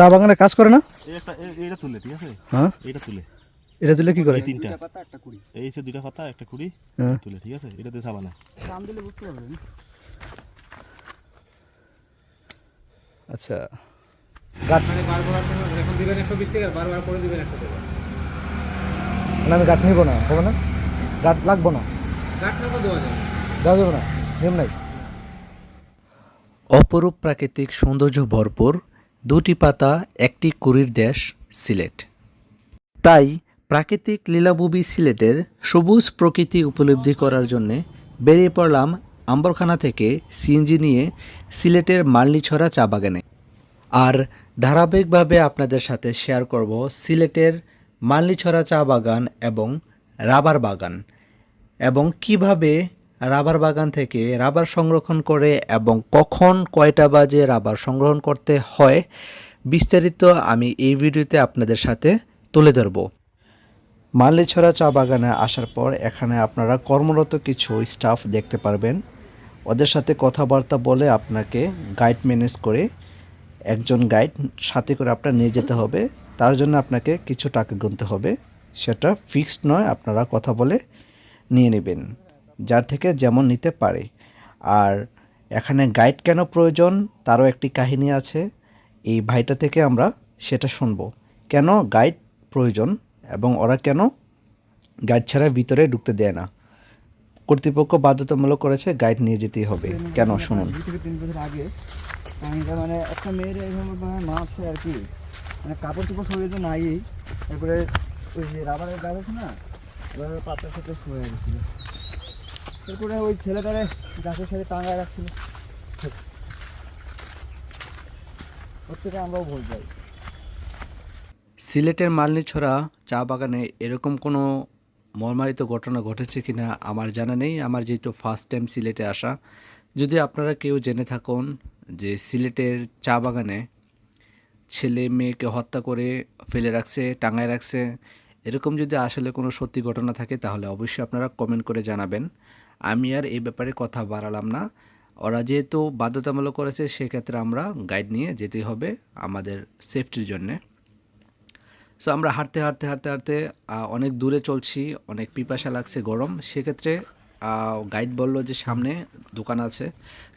চা বাগানে কাজ করে না? এই একটা এ- এইটা তুলে ঠিক আছে? হ্যাঁ। এইটা তুলে। এটা তুলে কি করে? এই তিনটা। এই হচ্ছে দুইটা পাতা একটা কুড়ি হ্যাঁ। তুলে ঠিক আছে? এটা দিয়ে সাবানা আচ্ছা। গাছ মানে বারবার এখন দিবেন একশো বিশ টাকা বারবার করে দিবেন একশো টাকা। না আমি গাছ নিবো না হবে না? গাছ লাগবো না। দেওয়া যাবে না? নিয়ম নাই? অপরূপ প্রাকৃতিক সৌন্দর্য ভরপুর দুটি পাতা, একটি কুড়ির দেশ, সিলেট। তাই প্রাকৃতিক লীলাভূমি সিলেটের সবুজ প্রকৃতি উপলব্ধি করার জন্যে বেরিয়ে পড়লাম আম্বরখানা থেকে সিএনজি নিয়ে সিলেটের মালনিছড়া চা বাগানে। আর ধারাবাহিকভাবে আপনাদের সাথে শেয়ার করব সিলেটের মালনিছড়া চা বাগান এবং রাবার বাগান এবং কীভাবে রাবার বাগান থেকে রাবার সংরক্ষণ করে এবং কখন কয়টা বাজে রাবার সংগ্রহণ করতে হয়, বিস্তারিত আমি এই ভিডিওতে আপনাদের সাথে তুলে ধরব। মালিছড়া চা বাগানে আসার পর এখানে আপনারা কর্মরত কিছু স্টাফ দেখতে পারবেন। ওদের সাথে কথাবার্তা বলে আপনাকে গাইড ম্যানেজ করে একজন গাইড সাথে করে আপনার নিয়ে যেতে হবে। তার জন্য আপনাকে কিছু টাকা গুনতে হবে। সেটা ফিক্সড নয়, আপনারা কথা বলে নিয়ে নেবেন। যার থেকে যেমন নিতে পারে। আর এখানে গাইড কেন প্রয়োজন, তারও একটি কাহিনী আছে। এই ভাইটা থেকে আমরা সেটা শুনব। কেন গাইড প্রয়োজন এবং ওরা কেন গাইড ছাড়া ভিতরে ঢুকতে দেয় না? কর্তৃপক্ষ বাধ্যতামূলক করেছে গাইড নিয়ে যেতেই হবে। কেন? শুনুন। আগে মানে একটা আর কি মানে কাপড় চোপড় শরীরে তো নাই তারপরে ওই যে রাবারের গাছ আছে না রাবারের পাতার সাথে শুয়ে গেছিল তারপরে ওই ছেলেটারে গাছের সাথে টাঙায় রাখছিল। ওর থেকে আমরাও ভুল যাই। সিলেটের মালনিছড়া চা বাগানে এরকম কোনো মর্মারিত ঘটনা ঘটেছে কিনা আমার জানা নেই। আমার যেহেতু ফার্স্ট টাইম সিলেটে আসা, যদি আপনারা কেউ জেনে থাকুন যে সিলেটের চা বাগানে ছেলে মেয়েকে হত্যা করে ফেলে রাখছে, টাঙায় রাখছে, এরকম যদি আসলে কোনো সত্যি ঘটনা থাকে তাহলে অবশ্যই আপনারা কমেন্ট করে জানাবেন। আমি আর এই ব্যাপারে কথা বাড়ালাম না। ওরা যেহেতু বাধ্যতামূলক করেছে, সেক্ষেত্রে আমরা গাইড নিয়ে যেতেই হবে আমাদের সেফটির জন্যে। সো আমরা হাঁটতে হাঁটতে হাঁটতে হাঁটতে অনেক দূরে চলছি, অনেক পিপাসা লাগছে, গরম। সেক্ষেত্রে গাইড বলল যে সামনে দোকান আছে।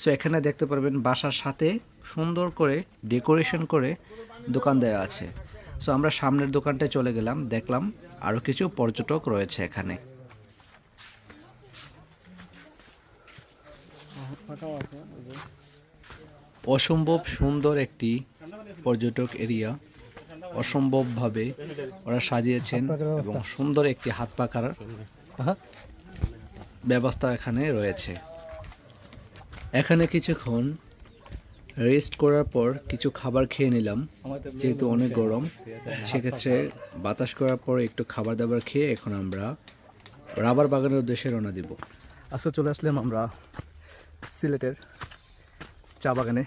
সো এখানে দেখতে পারবেন বাসার সাথে সুন্দর করে ডেকোরেশন করে দোকান দেওয়া আছে। সো আমরা সামনের দোকানটায় চলে গেলাম, দেখলাম আরও কিছু পর্যটক রয়েছে এখানে। অসম্ভব সুন্দর একটি পর্যটক এরিয়া। অসম্ভবভাবে ওরা সাজিয়েছেন এবং সুন্দর একটি হাত হ্যাঁ ব্যবস্থা এখানে রয়েছে। এখানে কিছুক্ষণ রেস্ট করার পর কিছু খাবার খেয়ে নিলাম, যেহেতু অনেক গরম। সেক্ষেত্রে বাতাস করার পর একটু খাবার দাবার খেয়ে এখন আমরা রাবার বাগানের উদ্দেশ্যে রওনা দিব। আজকে চলে আসলাম আমরা সিলেটের চা বাগানে।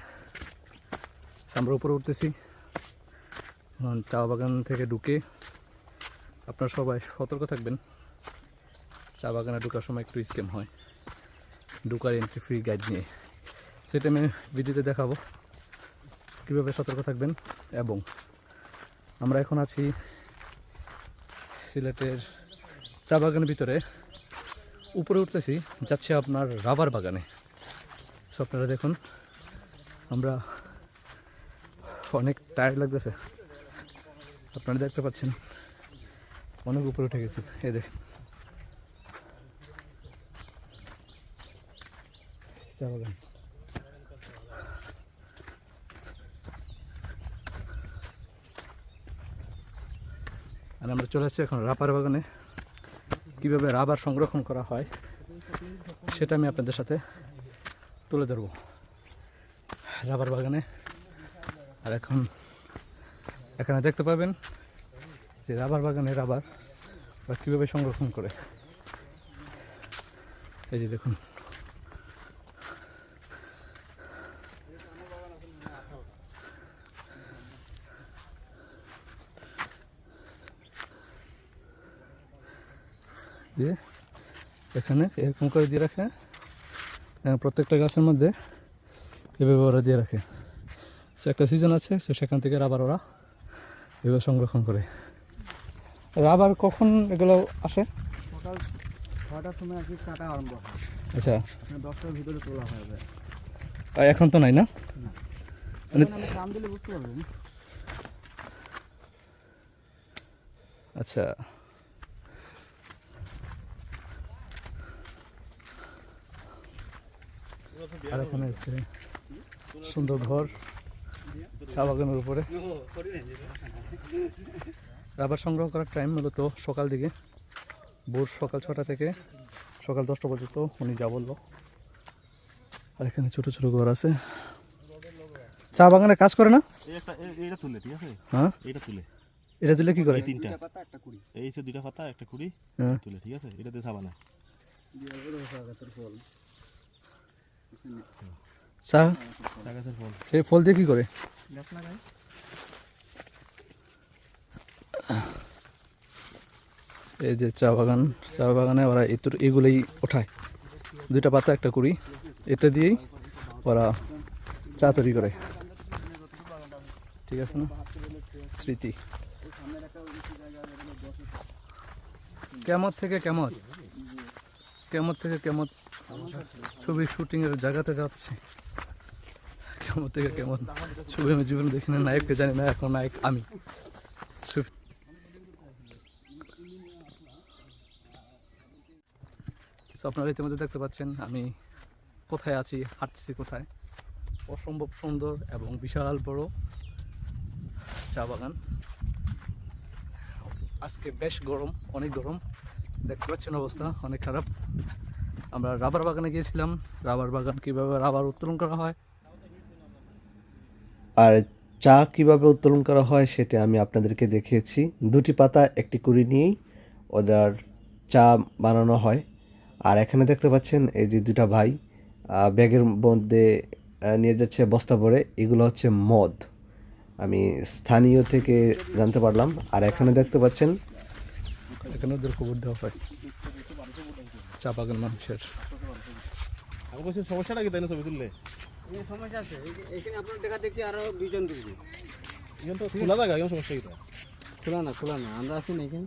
আমরা উপরে উঠতেছি। চা বাগান থেকে ঢুকে আপনার সবাই সতর্ক থাকবেন। চা বাগানে ঢুকার সময় একটু স্ক্যাম হয়। ঢুকার এন্ট্রি ফ্রি গাইড নিয়ে। সেটা আমি ভিডিওতে দেখাবো কীভাবে সতর্ক থাকবেন এবং আমরা এখন আছি সিলেটের চা বাগানের ভিতরে। উপরে উঠতেছি, যাচ্ছে আপনার রাবার বাগানে। সো আপনারা দেখুন, আমরা অনেক টায়ার্ড লাগতেছে। আপনারা দেখতে পাচ্ছেন, অনেক উপরে উঠে গেছি। এই দেখেন। চা বাগান। আর আমরা চলে আসছি এখন রাবার বাগানে। কীভাবে রাবার সংরক্ষণ করা হয়, সেটা আমি আপনাদের সাথে তুলে ধরবো। রাবার বাগানে। আর এখন, এখানে দেখতে পাবেন যে রাবার বাগানে রাবার বা কীভাবে সংরক্ষণ করে। এই যে দেখুন। দিয়ে এখানে এরকম করে দিয়ে রাখে। প্রত্যেকটা গাছের মধ্যে এভাবে ওরা দিয়ে রাখে। সো একটা সিজন আছে সো সেখান থেকে রাবার ওরা এভাবে সংরক্ষণ করে। রাবার কখন এগুলো আসে? সকাল ছটার সময় আর কি কাটা আরম্ভ হয়। আচ্ছা। মানে দশটার ভিতরে তোলা হয় এখন তো নাই না? মানে- আচ্ছা। আর এখানে আছে। সুন্দর ঘর চা বাগানের উপরে। রাবার সংগ্রহ করার টাইম মূলত সকাল দিকে। ভোর সকাল ছটা থেকে সকাল দশটা পর্যন্ত উনি যা বলল। আর এখানে ছোট ছোট ঘর আছে। চা বাগানে কাজ করে না? এইটা তুলে ঠিক আছে? হ্যাঁ? এইটা তুলে। এটা দিলে কি করে? এই তিনটা। পাতা একটা কুড়ি এই দুইটা পাতা একটা কুড়ি হ্যাঁ। তুলে ঠিক আছে? এটাতে সাবানা চা চা এই ফল দিয়ে কি করে? এই যে চা বাগান, চা বাগানে ওরা এতুর এগুলোই ওঠায়। দুইটা পাতা, একটা করি এটা দিয়েই ওরা চা তৈরি করে। ঠিক আছে না? স্মৃতি। কেমত থেকে কেমত? কেমত থেকে কেমত? ছবির শুটিংয়ের জায়গাতে যাচ্ছি। কেমন থেকে কেমন ছবি আমি জীবনে দেখি না, নায়ককে জানি না, এখন নায়ক আমি। ছবি- আপনারা ইতিমধ্যে দেখতে পাচ্ছেন, আমি কোথায় আছি, হাঁটতেছি কোথায়? অসম্ভব সুন্দর এবং বিশাল বড় চা বাগান। আজকে বেশ গরম, অনেক গরম। দেখতে পাচ্ছেন অবস্থা, অনেক খারাপ। আমরা রাবার বাগানে গিয়েছিলাম। রাবার বাগান কীভাবে রাবার উত্তোলন করা হয়? আর চা কীভাবে উত্তোলন করা হয় সেটা আমি আপনাদেরকে দেখিয়েছি। দুটি পাতা একটি কুড়ি নিয়েই ওদের চা বানানো হয়। আর এখানে দেখতে পাচ্ছেন এই যে দুটা ভাই ব্যাগের মধ্যে নিয়ে যাচ্ছে বস্তা ভরে। এগুলো হচ্ছে মদ। আমি স্থানীয় থেকে জানতে পারলাম। আর এখানে দেখতে পাচ্ছেন এখানে ওদের খবর দেওয়া হয়। চা বাগান মানুষের। সমস্যাটা কি তাই না ছবি তুললে? এই সমস্যা আছে। এখানে আপনার দেখা দেখি আরও দুইজন ঢুকবে এখন তো খোলা জায়গা সমস্যা কি খোলা না খোলা না। আমরা আছি না এখানে।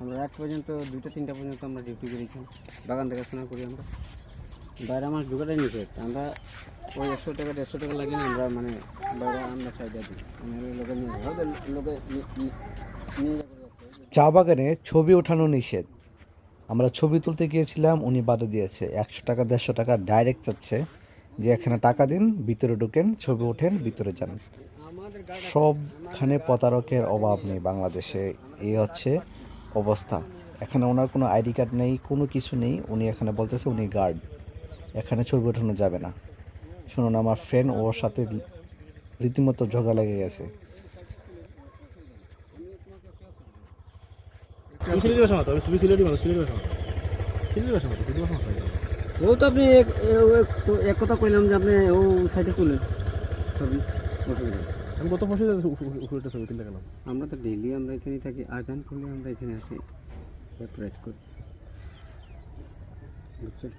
আমরা রাত পর্যন্ত দুইটা তিনটা পর্যন্ত আমরা ডিউটি করি এখানে বাগান দেখাশোনা করি আমরা। বাইরে আমার ঢুকাটাই নিষেধ। আমরা ওই একশো টাকা দেড়শো টাকা লাগে না আমরা মানে বাইরে আমরা দিই। মানে লোকে নিয়ে লোকে নি- নি- নিয়ে চা বাগানে ছবি ওঠানো নিষেধ। আমরা ছবি তুলতে গিয়েছিলাম, উনি বাধা দিয়েছে। একশো টাকা, দেড়শো টাকা ডাইরেক্ট চাচ্ছে যে এখানে টাকা দিন, ভিতরে ঢুকেন, ছবি ওঠেন, ভিতরে যান। সবখানে প্রতারকের অভাব নেই বাংলাদেশে। এই হচ্ছে অবস্থা। এখানে ওনার কোনো আইডি কার্ড নেই, কোনো কিছু নেই। উনি এখানে বলতেছে উনি গার্ড এখানে ছবি ওঠানো যাবে না। শুনুন, আমার ফ্রেন্ড ওর সাথে রীতিমতো ঝগড়া লেগে গেছে। তুমি সিলেটি ভাষা মাতো আমি সিলেটি মানুষ সিলেটি ভাষা মাতো সিলেটি ভাষা মাতো সিলেটি ভাষা মাতো ও তো আপনি এক কথা কইলাম যে আপনি ও সাইডে ছবি আমি গত বছর উপরে ছবি তুলে গেলাম আমরা তো ডেইলি আমরা এখানে থাকি আজান করলে আমরা এখানে আসি। প্র্যাকটিস করি। বুঝছেন?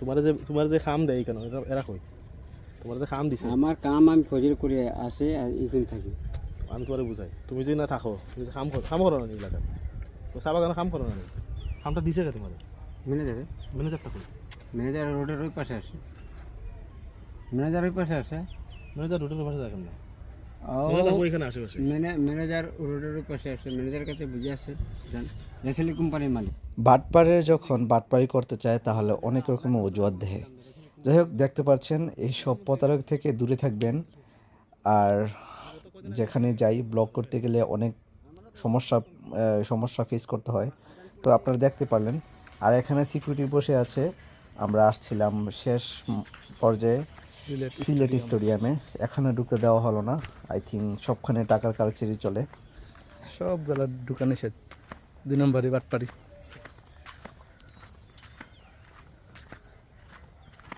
তোমার যে তোমার যে খাম দেয় কেন? এরা এরা কই? তোমার যে খাম দিছে? আমার কাম আমি ফজর করে আসে আর এখানে থাকি। আমি তোমার বুঝাই। তুমি যদি না থাকো তুমি যে কাম করো কাম করো না এলাকায়। তো চা বাগানে কাম করো না কামটা দিছে কে তোমার ম্যানেজারে ম্যানেজারটা কই? ম্যানেজার রোডের ওই পাশে আসে ম্যানেজার ওই পাশে আসে ম্যানেজার রোডের না। ওই পাশে কোম্পানির মালিক। বাটপারে যখন বাটপারি করতে চায় তাহলে অনেক রকমের অজুহাত দেয় যাই হোক দেখতে পাচ্ছেন এই সব প্রতারক থেকে দূরে থাকবেন। আর যেখানে যাই ব্লক করতে গেলে অনেক সমস্যা সমস্যা ফেস করতে হয়। তো আপনারা দেখতে পারলেন। আর এখানে সিকিউরিটি বসে আছে। আমরা আসছিলাম শেষ পর্যায়ে সিলেট স্টেডিয়ামে এখানে ঢুকতে দেওয়া হলো না। আই থিঙ্ক সবখানে টাকার কারচেরি চলে। সব গলা ঢুকা নিষেধ। দুই নম্বরই বাটপারি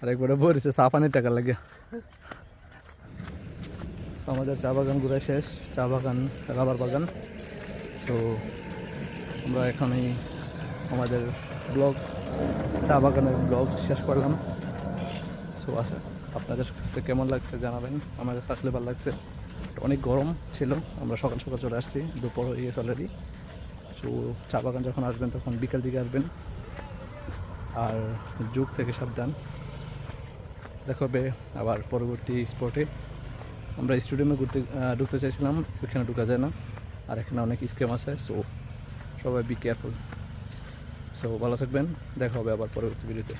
আর একবারে বলেছে চা পানির টাকা লাগে। আমাদের চা বাগান ঘুরে শেষ। চা বাগান রাবার বাগান। তো আমরা এখানেই আমাদের ব্লগ চা বাগানের ব্লগ শেষ করলাম। সো আসা আপনাদের কাছে কেমন লাগছে জানাবেন? আমার কাছে আসলে ভালো লাগছে। অনেক গরম ছিল, আমরা সকাল সকাল চলে আসছি, দুপুর হয়ে গেছে অলরেডি সো চা বাগান যখন আসবেন, তখন বিকাল দিকে আসবেন। আর যুগ থেকে সাবধান। দেখা হবে আবার পরবর্তী স্পটে আমরা স্টেডিয়ামে ঘুরতে ঢুকতে চাইছিলাম, ওইখানে ঢুকা যায় না। আর এখানে অনেক স্কেম আছে সো সবাই বি কেয়ারফুল সো ভালো থাকবেন, দেখা হবে আবার পরবর্তী ভিডিওতে